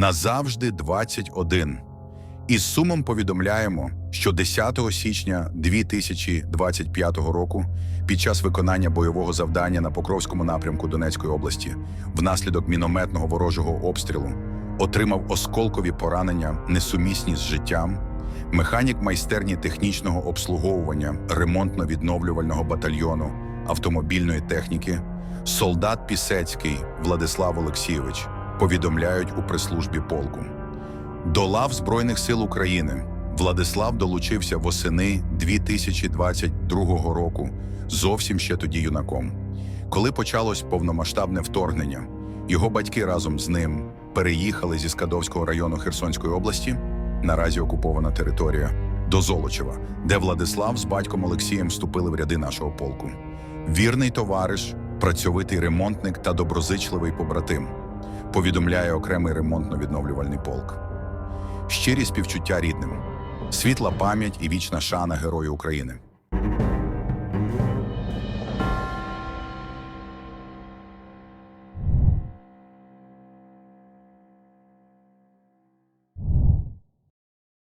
назавжди 21. Із сумом повідомляємо, що 10 січня 2025 року, під час виконання бойового завдання на Покровському напрямку Донецької області, внаслідок мінометного ворожого обстрілу, отримав осколкові поранення, несумісні з життям, механік майстерні технічного обслуговування ремонтно-відновлювального батальйону автомобільної техніки, солдат Пісецький Владислав Олексійович повідомляють у прес-службі полку. До лав Збройних сил України Владислав долучився восени 2022 року, зовсім ще тоді юнаком. Коли почалось повномасштабне вторгнення, його батьки разом з ним переїхали зі Скадовського району Херсонської області, наразі окупована територія, до Золочева, де Владислав з батьком Олексієм вступили в ряди нашого полку. Вірний товариш, працьовитий ремонтник та доброзичливий побратим, повідомляє окремий ремонтно-відновлювальний полк. Щирі співчуття рідним, світла пам'ять і вічна шана Герою України.